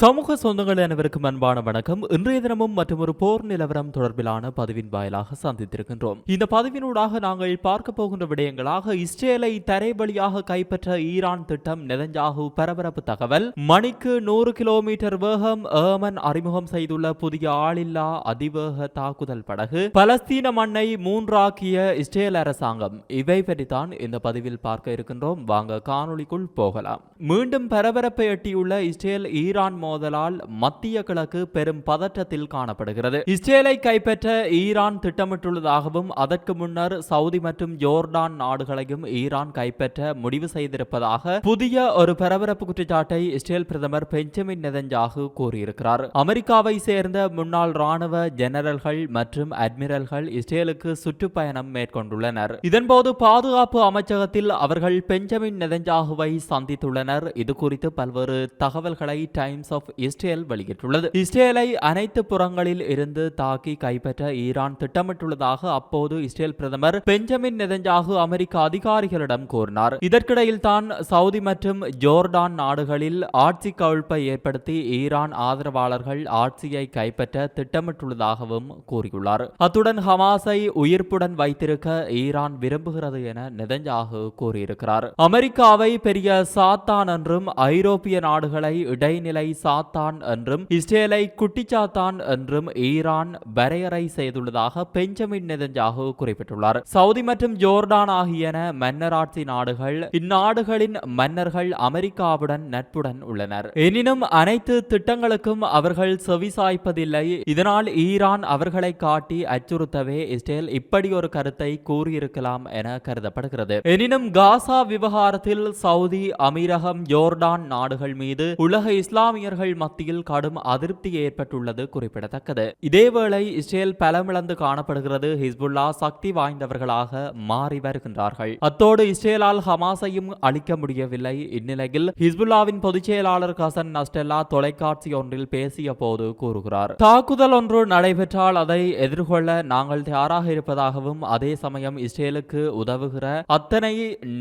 சமூக சொந்தங்கள் அனைவருக்கும் அன்பான வணக்கம். இன்றைய தினமும் மற்றும் ஒரு போர் நிலவரம் தொடர்பிலான பதிவின் வாயிலாக சந்தித்திருக்கின்றோம். இந்த பதிவினூடாக நாங்கள் பார்க்க போகின்ற விடயங்களாக இஸ்ரேலை தரைவழியாக கைப்பற்ற ஈரான் திட்டம் நெதஞ்சாகு பரபரப்பு தகவல். மணிக்கு நூறு கிலோமீட்டர் வேகம் ஏமன் அறிமுகம் செய்துள்ள புதிய ஆளில்லா அதிவேக தாக்குதல் படகு. பலஸ்தீன மண்ணை மூன்றாக்கிய இஸ்ரேல் அரசாங்கம். இவை பற்றித்தான் இந்த பதிவில் பார்க்க இருக்கின்றோம். வாங்க காணொளிக்குள் போகலாம். மீண்டும் பரபரப்பை எட்டியுள்ள இஸ்ரேல் ஈரான் மோதலால் மத்திய கிழக்கு பெரும் பதற்றத்தில் காணப்படுகிறது. இஸ்ரேலை கைப்பற்ற ஈரான் திட்டமிட்டுள்ளதாகவும் அதற்கு முன்னர் சவுதி மற்றும் ஜோர்டான் நாடுகளையும் ஈரான் கைப்பற்ற முடிவு செய்திருப்பதாக புதிய ஒரு பரபரப்பு குற்றச்சாட்டை இஸ்ரேல் பிரதமர் பெஞ்சமின் நெதஞ்சாகு கூறியிருக்கிறார். அமெரிக்காவை சேர்ந்த முன்னாள் ராணுவ ஜெனரல்கள் மற்றும் அட்மிரல்கள் இஸ்ரேலுக்கு சுற்றுப்பயணம் மேற்கொண்டுள்ளனர். இதன்போது பாதுகாப்பு அமைச்சகத்தில் அவர்கள் பெஞ்சமின் நெதஞ்சாகுவை சந்தித்துள்ளனர். இது குறித்து பல்வேறு தகவல்களை டைம்ஸ் ஆஃப் ஆஃப் இஸ்ரேல் வெளியிட்டுள்ளது. இஸ்ரேலை அனைத்து புறங்களில் இருந்து தாக்கி கைப்பற்ற ஈரான் திட்டமிட்டுள்ளதாக அப்போது இஸ்ரேல் பிரதமர் பெஞ்சமின் நெதஞ்சாகு அமெரிக்க அதிகாரிகளிடம் கூறினார். இதற்கிடையில் தான் சவுதி மற்றும் ஜோர்டான் நாடுகளில் ஆட்சி கவிழ்ப்பை ஏற்படுத்தி ஈரான் ஆதரவாளர்கள் ஆட்சியை கைப்பற்ற திட்டமிட்டுள்ளதாகவும் கூறியுள்ளார். அத்துடன் ஹமாஸை உயிர்ப்புடன் வைத்திருக்க ஈரான் விரும்புகிறது என நெதஞ்சாகு கூறியிருக்கிறார். அமெரிக்காவை பெரிய சாத்தான் என்றும் ஐரோப்பிய நாடுகளை இடைநிலை சாத்தான் என்றும் இஸ்ரேலை குட்டிச்சாத்தான் என்றும் ஈரான் வரையறை செய்துள்ளதாக பெஞ்சமின் நெதஞ்சாகு குறிப்பிட்டுள்ளார். சவுதி மற்றும் ஜோர்டான் ஆகியன மன்னராட்சி நாடுகள் இந்நாடுகளின் மன்னர்கள் அமெரிக்காவுடன் நட்புடன் உள்ளனர். எனினும் அனைத்து திட்டங்களுக்கும் அவர்கள் செவிசாய்ப்பதில்லை. இதனால் ஈரான் அவர்களை காட்டி அச்சுறுத்தவே இஸ்ரேல் இப்படி ஒரு கருத்தை கூறியிருக்கலாம் என கருதப்படுகிறது. எனினும் காசா விவகாரத்தில் சவுதி அமீரகம் ஜோர்டான் நாடுகள் மீது உலக இஸ்லாமியர்கள் மத்தியில் கடும் அதிருப்தி ஏற்பட்டுள்ளது குறிப்பிடத்தக்கது. இதேவேளை இஸ்ரேல் பலமிழந்து காணப்படுகிறது ஹிஸ்புல்லா சக்தி வாய்ந்தவர்களாக மாறி வருகின்றார்கள். அத்தோடு இஸ்ரேலால் ஹமாஸையும் அழிக்க முடியவில்லை. இந்நிலையில் ஹிஸ்புல்லாவின் பொதுச் செயலாளர் கசன் நஸ்டெல்லா தொலைக்காட்சி ஒன்றில் பேசிய போது கூறுகிறார். தாக்குதல் ஒன்று நடைபெற்றால் அதை எதிர்கொள்ள நாங்கள் தயாராக இருப்பதாகவும் அதே சமயம் இஸ்ரேலுக்கு உதவுகிற அத்தனை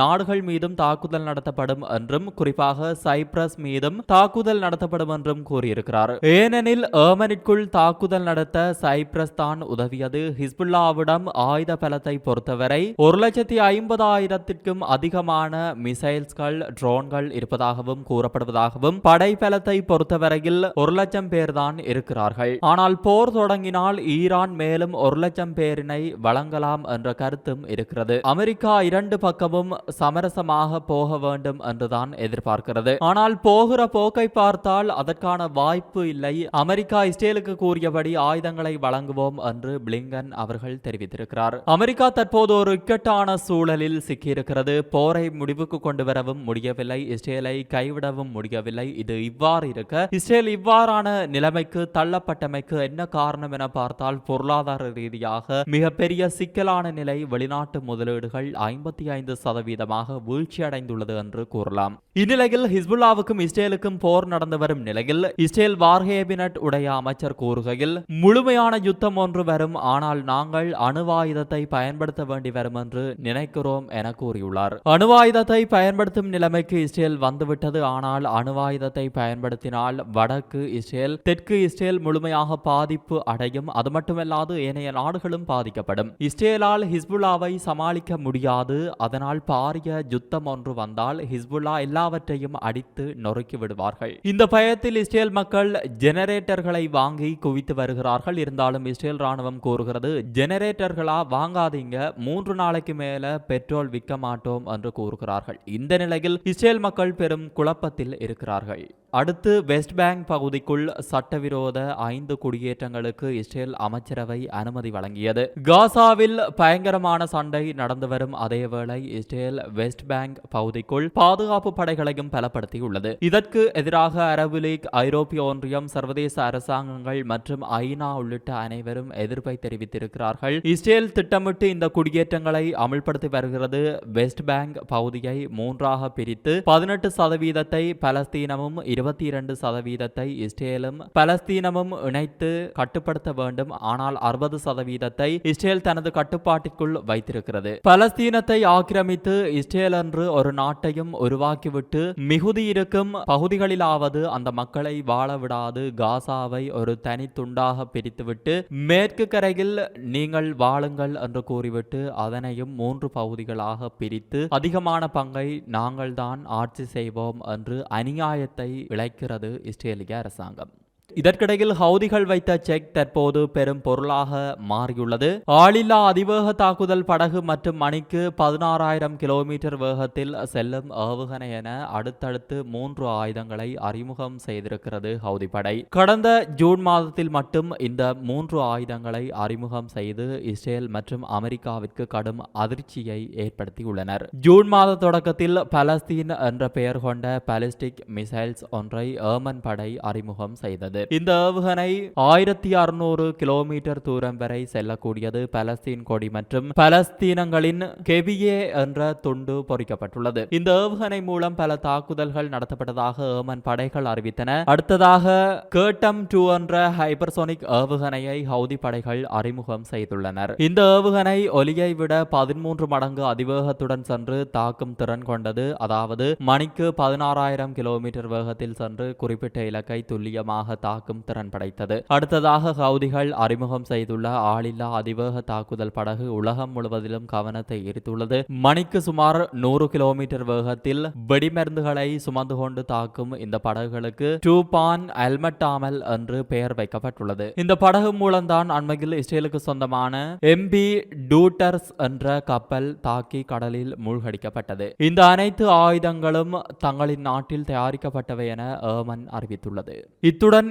நாடுகள் மீதும் தாக்குதல் நடத்தப்படும் என்றும் குறிப்பாக சைப்ரஸ் மீதும் தாக்குதல் நடத்தப்படும் என்றும் கூறியிருக்கிறார். ஏனெனில் ஏமனிற்குள் தாக்குதல் நடத்த சைப்ரஸ் தான் உதவியது. ஹிஸ்புல்லாவிடம் ஆயுத பலத்தை பொறுத்தவரை ஒரு லட்சத்தி ஐம்பதாயிரத்திற்கும் அதிகமான மிசைல்ஸ்கள் ட்ரோன்கள் இருப்பதாகவும் கூறப்படுவதாகவும் படைபலத்தை பொறுத்தவரையில் ஒரு லட்சம் பேர் தான் இருக்கிறார்கள். ஆனால் போர் தொடங்கினால் ஈரான் மேலும் ஒரு லட்சம் பேரினை வழங்கலாம் என்ற கருத்தும் இருக்கிறது. அமெரிக்கா இரண்டு பக்கமும் சமரசமாக போக வேண்டும் என்றுதான் எதிர்பார்க்கிறது. ஆனால் போகிற போக்கை பார்த்தால் ஆனால் அதற்கான வாய்ப்பு இல்லை. அமெரிக்கா இஸ்ரேலுக்கு கூறியபடி ஆயுதங்களை வழங்குவோம் என்று பிளிங்கன் அவர்கள் தெரிவித்திருக்கிறார். அமெரிக்கா தற்போது ஒரு இக்கட்டான சூழலில் சிக்கியிருக்கிறது. போரை முடிவுக்கு கொண்டு வரவும் முடியவில்லை. இஸ்ரேலை கைவிடவும் முடியவில்லை. இது இவ்வாறு இருக்க இஸ்ரேல் இவ்வாறான நிலைமைக்கு தள்ளப்பட்டமைக்கு என்ன காரணம் என பார்த்தால் பொருளாதார ரீதியாக மிகப்பெரிய சிக்கலான நிலை வெளிநாட்டு முதலீடுகள் ஐம்பத்தி ஐந்து சதவீதமாக வீழ்ச்சியடைந்துள்ளது என்று கூறலாம். இந்நிலையில் ஹிஸ்புல்லாவுக்கும் இஸ்ரேலுக்கும் போர் நடந்து வரும் நிலையில் இஸ்ரேல் வார் கேபினட் உடைய அமைச்சர் கூறுகையில் முழுமையான யுத்தம் ஒன்று வரும் ஆனால் நாங்கள் அணுவாயுதத்தை பயன்படுத்த வேண்டி வரும் என்று நினைக்கிறோம் என கூறியுள்ளார். அணுவாயுதத்தை பயன்படுத்தும் நிலைமைக்கு இஸ்ரேல் வந்துவிட்டது. ஆனால் அணுவாயுதத்தை பயன்படுத்தினால் வடக்கு இஸ்ரேல் தெற்கு இஸ்ரேல் முழுமையாக பாதிப்பு அடையும். அது மட்டுமல்லாது ஏனைய நாடுகளும் பாதிக்கப்படும். இஸ்ரேலால் ஹிஸ்புல்லாவை சமாளிக்க முடியாது. அதனால் பாரிய யுத்தம் ஒன்று வந்தால் ஹிஸ்புல்லா எல்லாவற்றையும் அடித்து நொறுக்கி விடுவார்கள். இந்த பயத்தில் இஸ்ரேல் மக்கள் ஜெனரேட்டர்களை வாங்கி குவித்து வருகிறார்கள். இருந்தாலும் இஸ்ரேல் ராணுவம் கூறுகிறது ஜெனரேட்டர்களா வாங்காதீங்க மூன்று நாளைக்கு மேல பெட்ரோல் விற்க மாட்டோம் என்று கூறுகிறார்கள். இந்த நிலையில் இஸ்ரேல் மக்கள் பெரும் குழப்பத்தில் இருக்கிறார்கள். அடுத்து வெஸ்ட் பேங்க் பகுதிக்குள் சட்டவிரோத ஐந்து குடியேற்றங்களுக்கு இஸ்ரேல் அமைச்சரவை அனுமதி வழங்கியது. காசாவில் பயங்கரமான சண்டை நடந்து வரும் அதேவேளை இஸ்ரேல் வெஸ்ட் பேங்க் பகுதிக்குள் பாதுகாப்பு படைகளையும் பலப்படுத்தியுள்ளது. இதற்கு எதிராக அரபு லீக் ஐரோப்பிய ஒன்றியம் சர்வதேச அரசாங்கங்கள் மற்றும் ஐநா உள்ளிட்ட அனைவரும் எதிர்ப்பை தெரிவித்திருக்கிறார்கள். இஸ்ரேல் திட்டமிட்டு இந்த குடியேற்றங்களை அமல்படுத்தி வருகிறது. வெஸ்ட் பேங்க் பகுதியை மூன்றாக பிரித்து பதினெட்டு சதவீதத்தை பலஸ்தீனமும் இருபத்தி இரண்டு சதவீதத்தை இஸ்ரேலும் பலஸ்தீனமும் இணைத்து கட்டுப்படுத்த வேண்டும். ஆனால் அறுபது சதவீதத்தை இஸ்ரேல் தனது கட்டுப்பாட்டிற்குள் வைத்திருக்கிறது. பலஸ்தீனத்தை ஆக்கிரமித்து இஸ்ரேல் என்று ஒரு நாட்டையும் உருவாக்கிவிட்டு மிகுதி இருக்கும் பகுதிகளிலாவது அந்த மக்களை வாழ விடாது. காசாவை ஒரு தனி துண்டாக பிரித்துவிட்டு மேற்கு கரையில் நீங்கள் வாழுங்கள் என்று கூறிவிட்டு அதனையும் மூன்று பகுதிகளாக பிரித்து அதிகமான பங்கை நாங்கள்தான் ஆட்சி செய்வோம் என்று அநியாயத்தை இழைக்கிறது இஸ்ரேலிய அரசாங்கம். இதற்கிடையில் ஹவுதிகள் வைத்த செக் தற்போது பெரும் பொருளாக மாறியுள்ளது. ஆளில்லா அதிவேக தாக்குதல் படகு மற்றும் மணிக்கு பதினாறாயிரம் கிலோமீட்டர் வேகத்தில் செல்லும் ஏவுகணை என அடுத்தடுத்து மூன்று ஆயுதங்களை அறிமுகம் செய்திருக்கிறது ஹவுதி படை. கடந்த ஜூன் மாதத்தில் மட்டும் இந்த மூன்று ஆயுதங்களை அறிமுகம் செய்து இஸ்ரேல் மற்றும் அமெரிக்காவிற்கு கடும் அதிர்ச்சியை ஏற்படுத்தியுள்ளனர். ஜூன் மாத தொடக்கத்தில் பலஸ்தீன் என்ற பெயர் கொண்ட பாலிஸ்டிக் மிசைல்ஸ் ஒன்றை ஏமன் படை அறிமுகம் செய்தது. இந்த ஏவுகணை ஆயிரத்தி அறுநூறு கிலோமீட்டர் தூரம் வரை செல்லக்கூடியது பலஸ்தீன் கொடி மற்றும் பலஸ்தீனங்களின் கெவியே என்ற துண்டு பொறிக்கப்பட்டுள்ளது. இந்த ஏவுகணை மூலம் பல தாக்குதல்கள் நடத்தப்பட்டதாக ஏமன் படைகள் அறிவித்தன. அடுத்ததாக கேட்டம் டூ என்ற ஹைபர்சோனிக் ஏவுகணையை ஹவுதி படைகள் அறிமுகம் செய்துள்ளனர். இந்த ஏவுகணை ஒலியை விட பதிமூன்று மடங்கு அதிவேகத்துடன் சென்று தாக்கும் திறன் கொண்டது. அதாவது மணிக்கு பதினாறாயிரம் கிலோமீட்டர் வேகத்தில் சென்று குறிப்பிட்ட இலக்கை துல்லியமாக தாக்கும் திறன் படைத்தது. அடுத்ததாக ஹவுதிகள் அறிமுகம் செய்துள்ள ஆளில்லா அதிவேக தாக்குதல் படகு உலகம் முழுவதிலும் கவனத்தை ஈர்த்துள்ளது. மணிக்கு சுமார் நூறு கிலோமீட்டர் வேகத்தில் வெடிமருந்துகளை சுமந்து கொண்டு தாக்கும் இந்த படகுகளுக்கு டூபான் அல்மட்டாமல் என்று பெயர் வைக்கப்பட்டுள்ளது. இந்த படகு மூலம்தான் அண்மையில் இஸ்ரேலுக்கு சொந்தமான எம்பி டூட்டர்ஸ் என்ற கப்பல் தாக்கி கடலில் மூழ்கடிக்கப்பட்டது. இந்த அனைத்து ஆயுதங்களும் தங்களின் நாட்டில் தயாரிக்கப்பட்டவை என ஏமன் அறிவித்துள்ளது. இத்துடன்